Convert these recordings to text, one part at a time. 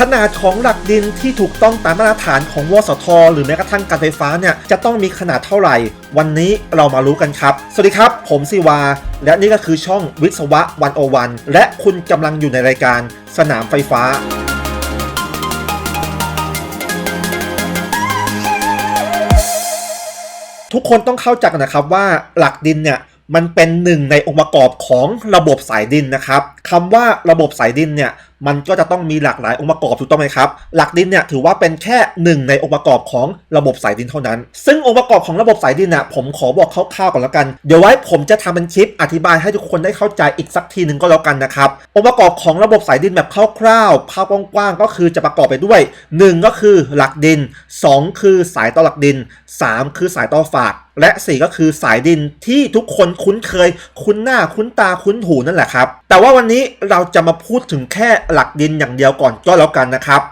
ขนาดของหลักดินที่ถูกต้องตามมาตรฐานของวสท หรือแม้กระทั่งการไฟฟ้าเนี่ยจะต้องมีขนาดเท่าไหร่ วันนี้เรามารู้กันครับ สวัสดีครับ ผมซิวา และนี่ก็คือช่องวิศวะวันโอวันและคุณกำลังอยู่ในรายการสนามไฟฟ้าทุกคนต้องเข้าใจกันนะครับว่าหลักดินเนี่ยมันเป็นหนึ่งในองค์ประกอบของระบบสายดินนะครับคำว่าระบบสายดินเนี่ยมันก็จะต้องมีหลากหลายองค์ประกอบถูกต้องไหมครับ หลักดินเนี่ยถือว่าเป็นแค่หนึ่งในองค์ประกอบของระบบสายดินเท่านั้น ซึ่งองค์ประกอบของระบบสายดินน่ะผมขอบอกคร่าวๆก่อนแล้วกัน เดี๋ยวไว้ผมจะทำเป็นคลิปอธิบายให้ทุกคนได้เข้าใจอีกสักทีหนึ่งก็แล้วกันนะครับ องค์ประกอบของระบบสายดินแบบคร่าวๆภาพกว้างๆก็คือจะประกอบไปด้วย 1 ก็คือหลักดิน 2 คือสายต่อหลักดิน 3 คือสายต่อฝากและ 4 ก็คือสายดินที่ทุกคนคุ้นเคย คุ้นหน้าคุ้นตาคุ้นหูนั่นแหละครับ แต่ว่าวันนี้เราจะมาพูดถึงแค่หลักดินอย่างเดียวก่อนก็แล้วกันนะครับ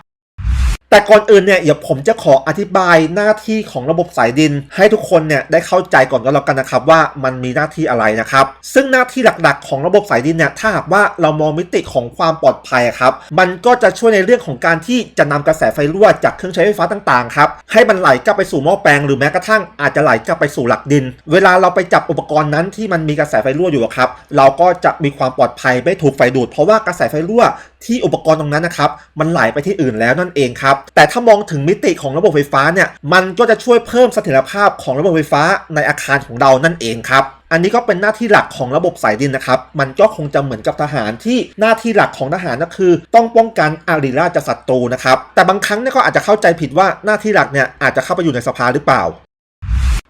แต่ก่อนอื่นเนี่ยเดี๋ยวผมจะขออธิบายหน้าที่ของระบบสายดิน ให้ทุกคนเนี่ยได้เข้าใจก่อนก็แล้วกันนะครับ ว่ามันมีหน้าที่อะไรนะครับ ซึ่งหน้าที่หลักๆ ของระบบสายดินเนี่ยถ้าหากว่าเรามองมิติของความปลอดภัยครับ มันก็จะช่วยในเรื่องของการที่จะนำกระแสไฟรั่วจากเครื่องใช้ไฟฟ้าต่างๆครับให้มันไหลกลับไปสู่หม้อแปลงหรือแม้กระทั่งอาจจะไหลกลับไปสู่หลักดิน เวลาเราไปจับอุปกรณ์นั้นที่มันมีกระแสไฟรั่วอยู่ครับ เราก็จะมีความปลอดภัยไม่ถูกไฟดูด เพราะว่ากระแสไฟรั่ว ที่อุปกรณ์ตรงนั้นนะครับ มันไหลไปที่อื่นแล้วนั่นเองครับ แต่ถ้ามองถึงมิติของระบบไฟฟ้าเนี่ย มันก็จะช่วยเพิ่มเสถียรภาพของระบบไฟฟ้าในอาคารของเรานั่นเองครับอันนี้ก็เป็นหน้าที่หลักของระบบสายดินนะครับ มันก็คงจะเหมือนกับทหารที่หน้าที่หลักของทหารก็คือ ต้องป้องกันอาริราชศัตรูนะครับ แต่บางครั้งเนี่ยก็อาจจะเข้าใจผิดว่าหน้าที่หลักเนี่ยอาจจะเข้าไปอยู่ในสภาหรือเปล่า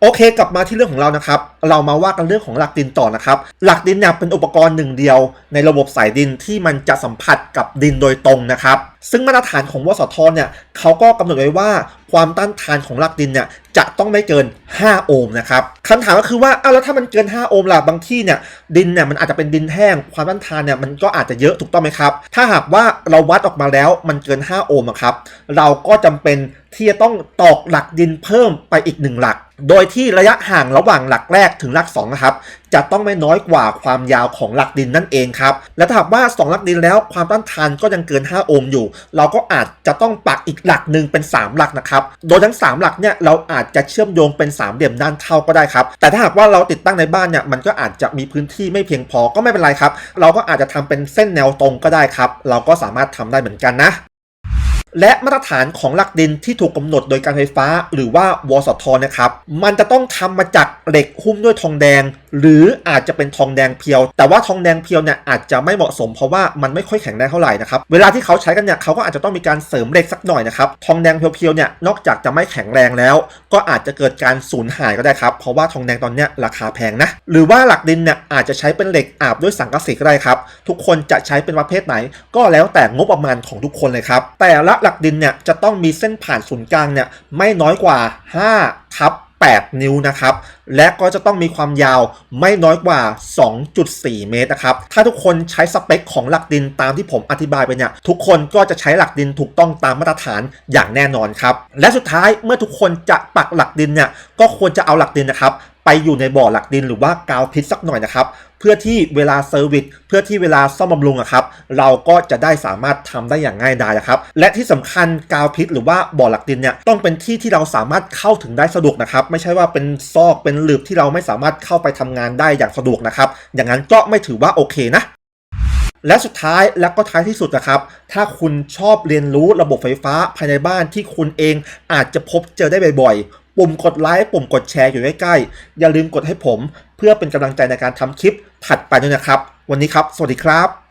โอเค กลับมาที่เรื่องของเรานะครับ เรามาว่ากันเรื่องของหลักดินต่อนะครับ หลักดินเนี่ยเป็นอุปกรณ์หนึ่งเดียว ในระบบสายดินที่มันจะสัมผัสกับดินโดยตรงนะครับ ซึ่งมาตรฐานของวสทเนี่ยเขาก็กำหนดไว้ว่าความต้านทานของหลักดินเนี่ย จะต้องไม่เกิน 5 โอห์มนะครับคำถามก็คือว่าอ้าวแล้วถ้ามันเกิน 5 โอห์มล่ะบางที่เนี่ยดินเนี่ยมันอาจจะเป็นดินแห้ง ความต้านทานเนี่ยมันก็อาจจะเยอะถูกต้องไหมครับ ถ้าหากว่าเราวัดออกมาแล้วมันเกิน 5 โอห์มครับเราก็จำเป็นที่จะต้องตอกหลักดินเพิ่มไปอีกหนึ่งหลัก โดยที่ระยะห่างระหว่างหลักแรกถึงหลัก2นะครับ จะต้องไม่น้อยกว่าความยาวของหลักดินนั่นเองครับ และถ้าหากว่า 2 หลักดินแล้วความต้านทานก็ยังเกิน 5 โอห์มอยู่ เราก็อาจจะต้องปักอีกหลักหนึ่งเป็น 3 หลักนะครับ โดยทั้ง 3 หลักเนี่ยเราอาจจะเชื่อมโยงเป็น 3 เหลี่ยมด้านเท่าก็ได้ครับ แต่ถ้าหากว่าเราติดตั้งในบ้านเนี่ยมันก็อาจจะมีพื้นที่ไม่เพียงพอก็ไม่เป็นไรครับ เราก็อาจจะทำเป็นเส้นแนวตรงก็ได้ครับ เราก็สามารถทำได้เหมือนกันนะและมาตรฐานของหลักดินที่ถูกกำหนดโดยการไฟฟ้า หรือว่าวสทนะครับ มันจะต้องทำมาจากเหล็กหุ้มด้วยทองแดง หรืออาจจะเป็นทองแดงเพียว แต่ว่าทองแดงเพียวเนี่ยอาจจะไม่เหมาะสมเพราะว่ามันไม่ค่อยแข็งแรงเท่าไหร่นะครับเวลาที่เขาใช้กันเนี่ยเขาก็อาจจะต้องมีการเสริมเหล็กสักหน่อยนะครับทองแดงเพียวๆเนี่ยนอกจากจะไม่แข็งแรงแล้ว ก็อาจจะเกิดการสูญหายก็ได้ครับเพราะว่าทองแดงตอนเนี้ยราคาแพงนะหรือว่าหลักดินเนี่ยอาจจะใช้เป็นเหล็กอาบด้วยสังกะสีก็ได้ครับทุกคนจะใช้เป็นประเภทไหน ก็แล้วแต่งบประมาณของทุกคนเลยครับแต่ละหลักดินเนี่ยจะต้องมีเส้นผ่านศูนย์กลางเนี่ยไม่น้อยกว่า5ทับ 8 นิ้วนะครับ และก็จะต้องมีความยาวไม่น้อยกว่า 2.4 เมตรนะครับ ถ้าทุกคนใช้สเปคของหลักดินตามที่ผมอธิบายไปเนี่ย ทุกคนก็จะใช้หลักดินถูกต้องตามมาตรฐานอย่างแน่นอนครับ และสุดท้ายเมื่อทุกคนจะปักหลักดินเนี่ย ก็ควรจะเอาหลักดินนะครับ ไปอยู่ในบ่อหลักดินหรือว่ากาวพิษสักหน่อยนะครับ เพื่อที่เวลาเซอร์วิสเพื่อที่เวลาซ่อมบำรุงอะครับ เราก็จะได้สามารถทำได้อย่างง่ายดายนะครับ และที่สำคัญกาวพิษหรือว่าบ่อหลักดินเนี่ยต้องเป็นที่ที่เราสามารถเข้าถึงได้สะดวกนะครับ ไม่ใช่ว่าเป็นซอกเป็นหลืบที่เราไม่สามารถเข้าไปทำงานได้อย่างสะดวกนะครับ อย่างนั้นก็ไม่ถือว่าโอเคนะและสุดท้ายและก็ท้ายที่สุดนะครับ ถ้าคุณชอบเรียนรู้ระบบไฟฟ้าภายในบ้านที่คุณเองอาจจะพบเจอได้บ่อย ปุ่มกดไลค์ปุ่มกดแชร์อยู่ใกล้ๆ อย่าลืมกดให้ผม เพื่อเป็นกำลังใจในการทำคลิปถัดไปด้วยนะครับ วันนี้ครับ สวัสดีครับ